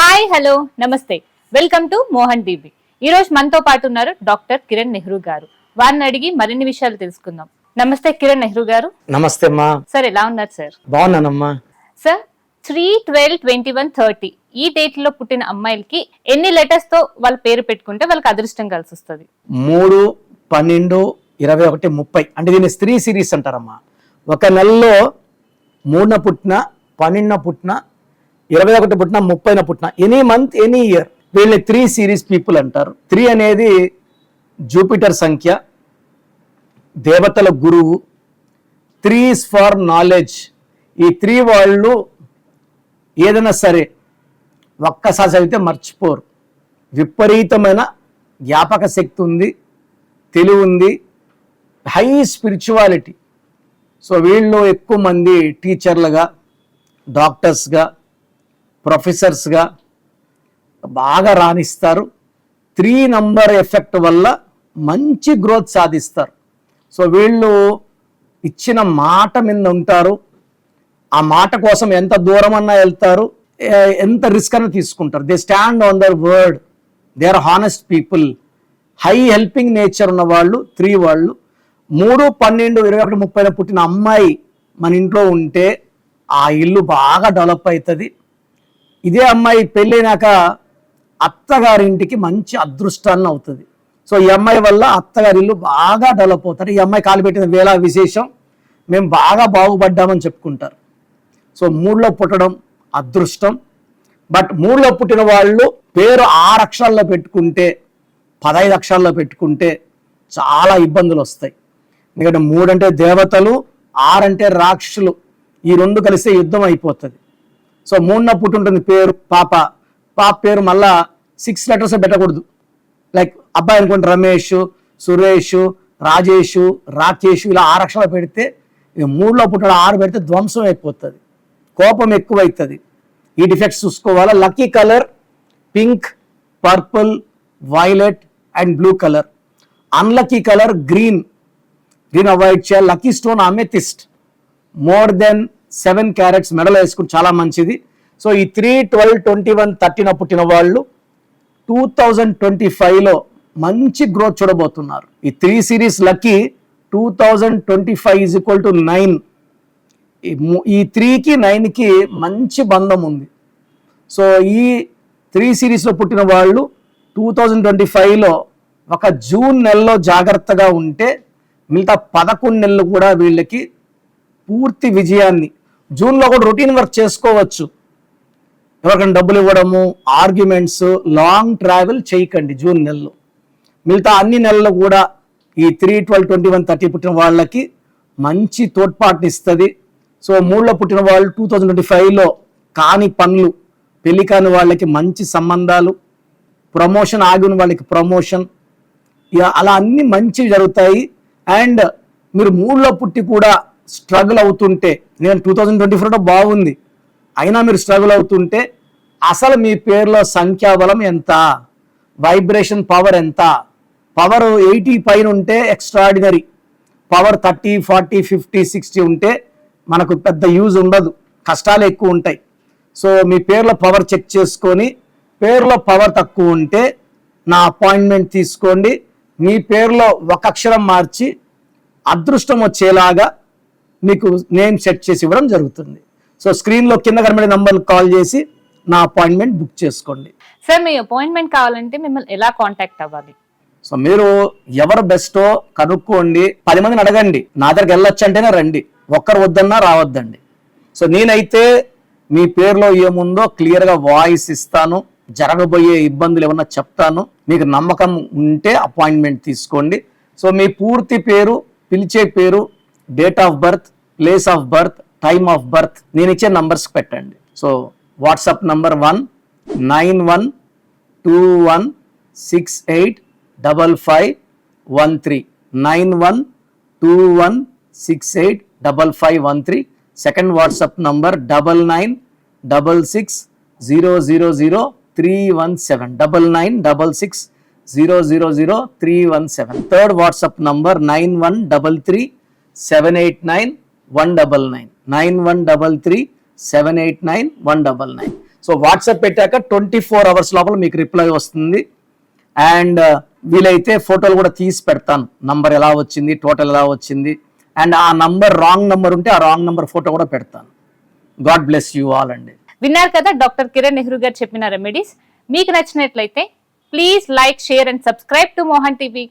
Hi hello నమస్తే. Welcome to Mohan TV ఈ రోజు మనతో పాటు ఉన్నారు డాక్టర్ కిరణ్ నెహ్రూ గారు. వారిని అడిగి మరిన్ని విషయాలు తెలుసుకుందాం. నమస్తే కిరణ్ నెహ్రూ గారు. నమస్తే అమ్మా. సార్ ఎలా ఉన్నారు sir? బాగున్నానమ్మా. Sir three twelve twenty one thirty. ఈ డేట్లో పుట్టిన అమ్మాయిలకి ఎన్ని లెటర్స్తో వాళ్ళ పేరు పెట్టుకుంటే వాళ్ళకి అదృష్టం కలిసి వస్తుంది? మూడు పన్నెండు ఇరవై ఒకటి ముప్పై. అంటే దీన్ని స్త్రీ సిరీస్ అంటారమ్మా. ఒక నెలలో మూడున పుట్టిన పన్నెండున పుట్టిన ఇరవై ఒకటి పుట్టిన ముప్పైన పుట్టిన ఎనీ మంత్ ఎనీ ఇయర్ వీళ్ళని త్రీ సిరీస్ పీపుల్ అంటారు. త్రీ అనేది జూపిటర్ సంఖ్య దేవతల గురువు త్రీస్ ఫార్ నాలెడ్జ్ ఈ త్రీ వాళ్ళు ఏదైనా సరే ఒక్కసారి చదివితే మర్చిపోరు. విపరీతమైన జ్ఞాపక శక్తి ఉంది తెలివి ఉంది హై స్పిరిచువాలిటీ సో వీళ్ళు ఎక్కువ మంది టీచర్లుగా డాక్టర్స్గా ప్రొఫెసర్స్గా బాగా రాణిస్తారు. త్రీ నంబర్ ఎఫెక్ట్ వల్ల మంచి గ్రోత్ సాధిస్తారు. సో వీళ్ళు ఇచ్చిన మాట మీద ఉంటారు. ఆ మాట కోసం ఎంత దూరం అన్నా వెళ్తారు. ఎంత రిస్క్ అన్నా తీసుకుంటారు. They stand on their word they are honest people high helping nature ఉన్న వాళ్ళు త్రీ వాళ్ళు. మూడు పన్నెండు ఇరవై ఒకటి ముప్పైలో పుట్టిన అమ్మాయి మన ఇంట్లో ఉంటే ఆ ఇల్లు బాగా డెవలప్ అవుతుంది. ఇదే అమ్మాయి పెళ్ళైనాక అత్తగారింటికి మంచి అదృష్టాన్ని అవుతుంది. సో ఈ అమ్మాయి వల్ల అత్తగారి ఇల్లు బాగా డెవలప్ అవుతారు ఈ అమ్మాయి కాలు పెట్టిన వేళ విశేషం మేము బాగా బాగుపడ్డామని చెప్పుకుంటారు. సో మూడులో పుట్టడం అదృష్టం. బట్ మూడులో పుట్టిన వాళ్ళు పేరు ఆరు అక్షరాల్లో పెట్టుకుంటే పదహైదు అక్షరాల్లో పెట్టుకుంటే చాలా ఇబ్బందులు వస్తాయి. ఎందుకంటే మూడంటే దేవతలు ఆరంటే రాక్షసులు. ఈ రెండు కలిస్తే యుద్ధం అయిపోతుంది. సో మూడున పుట్టుంటుంది పేరు పాప. పాప పేరు మళ్ళా సిక్స్ లెటర్స్ పెట్టకూడదు. లైక్ అబ్బాయి అనుకోండి రమేష్ సురేష్ రాజేష్ రాకేష్ ఇలా ఆరు అక్షరాలు పెడితే మూడులో పుట్టిన ఆరు పెడితే ధ్వంసం అయిపోతుంది. కోపం ఎక్కువైతుంది. ఈ డిఫెక్ట్స్ చూసుకోవాలా? Lucky colour pink purple violet and blue colour unlucky colour green green avoid చేయాలి. Lucky stone amethyst more than seven carats medal వేసుకుని చాలా మంచిది. సో ఈ త్రీ ట్వెల్వ్ ట్వంటీ వన్ థర్టీన పుట్టిన వాళ్ళు టూ థౌజండ్ ట్వంటీ ఫైవ్లో మంచి గ్రోత్ చూడబోతున్నారు. ఈ three series lucky two thousand twenty five is equal to nine ఈ త్రీకి నైన్కి మంచి బంధం ఉంది. సో ఈ త్రీ సిరీస్లో పుట్టిన వాళ్ళు టూ థౌజండ్ ట్వంటీ ఫైవ్లో ఒక జూన్ నెలలో జాగ్రత్తగా ఉంటే మిగతా పదకొండు నెలలు కూడా వీళ్ళకి పూర్తి విజయాన్ని జూన్లో కూడా రొటీన్ వర్క్ చేసుకోవచ్చు. ఎవరికైనా డబ్బులు ఇవ్వడము ఆర్గ్యుమెంట్స్ లాంగ్ ట్రావెల్ చేయకండి జూన్ నెలలో. మిగతా అన్ని నెలలు కూడా ఈ three twelve twenty one thirty పుట్టిన వాళ్ళకి మంచి తోడ్పాటునిస్తుంది సో మూడులో పుట్టిన వాళ్ళు టూ థౌజండ్ ట్వంటీ ఫైవ్లో కాని పనులు పెళ్ళి కాని వాళ్ళకి మంచి సంబంధాలు ప్రమోషన్ ఆగిన వాళ్ళకి ప్రమోషన్ ఇక అలా అన్ని మంచి జరుగుతాయి. అండ్ మీరు మూడులో పుట్టి కూడా స్ట్రగుల్ అవుతుంటే నేను టూ థౌజండ్ ట్వంటీ ఫోర్లో బాగుంది. అయినా మీరు స్ట్రగుల్ అవుతుంటే అసలు మీ పేరులో సంఖ్యాబలం ఎంత? వైబ్రేషన్ పవర్ ఎంత? పవర్ ఎయిటీ పైన ఉంటే extraordinary power thirty forty fifty sixty ఉంటే మనకు పెద్ద యూజ్ ఉండదు. కష్టాలు ఎక్కువ ఉంటాయి. సో మీ పేర్లో పవర్ చెక్ చేసుకొని పేరులో పవర్ తక్కువ ఉంటే నా అపాయింట్మెంట్ తీసుకోండి. మీ పేరులో ఒక అక్షరం మార్చి అదృష్టం వచ్చేలాగా మీకు నేమ్ సెట్ చేసి ఇవ్వడం జరుగుతుంది. సో స్క్రీన్లో కింద కనబడే నంబర్కి కాల్ చేసి నా అపాయింట్మెంట్ బుక్ చేసుకోండి. సార్ మీ అపాయింట్మెంట్ కావాలంటే మిమ్మల్ని ఎలా కాంటాక్ట్ అవ్వాలి? సో మీరు ఎవరు బెస్టో కనుక్కోండి. పది మందిని అడగండి. నా దగ్గరికి వెళ్ళొచ్చు అంటేనే రండి. ఒక్కరు వద్దన్నా రావద్దండి. సో నేనైతే మీ పేరులో ఏముందో క్లియర్గా వాయిస్ ఇస్తాను. జరగబోయే ఇబ్బందులు ఏమన్నా చెప్తాను. మీకు నమ్మకం ఉంటే అపాయింట్మెంట్ తీసుకోండి. సో మీ పూర్తి పేరు పిలిచే పేరు date of birth place of birth time of birth నేను ఇచ్చే నంబర్స్ పెట్టండి. So WhatsApp number one nine one two one six eight double five one three nine one two one six eight double five one three second WhatsApp number double nine double six zero zero zero three one seven double nine double six zero zero zero three one seven third WhatsApp number nine one double three seven eight nine one double nine nine one double three seven eight nine one double nine so WhatsApp పెట్టాక twenty four hours లోపల మీకు reply వస్తుంది. And uh, వీలైతే ఫోటోలు కూడా తీసి పెడతాను. Number ఎలా వచ్చింది టోటల్ ఎలా వచ్చింది. అండ్ ఆ నంబర్ రాంగ్ నంబర్ ఉంటే ఆ రాంగ్ నంబర్ ఫోటో కూడా పెడతాను. గాడ్ బ్లెస్ యూ ఆల్ అండి. విన్నారు కదా డాక్టర్ కిరణ్ నెహ్రూ గారు చెప్పిన రెమెడీస్ మీకు నచ్చినట్లయితే please like share and subscribe to Mohan TV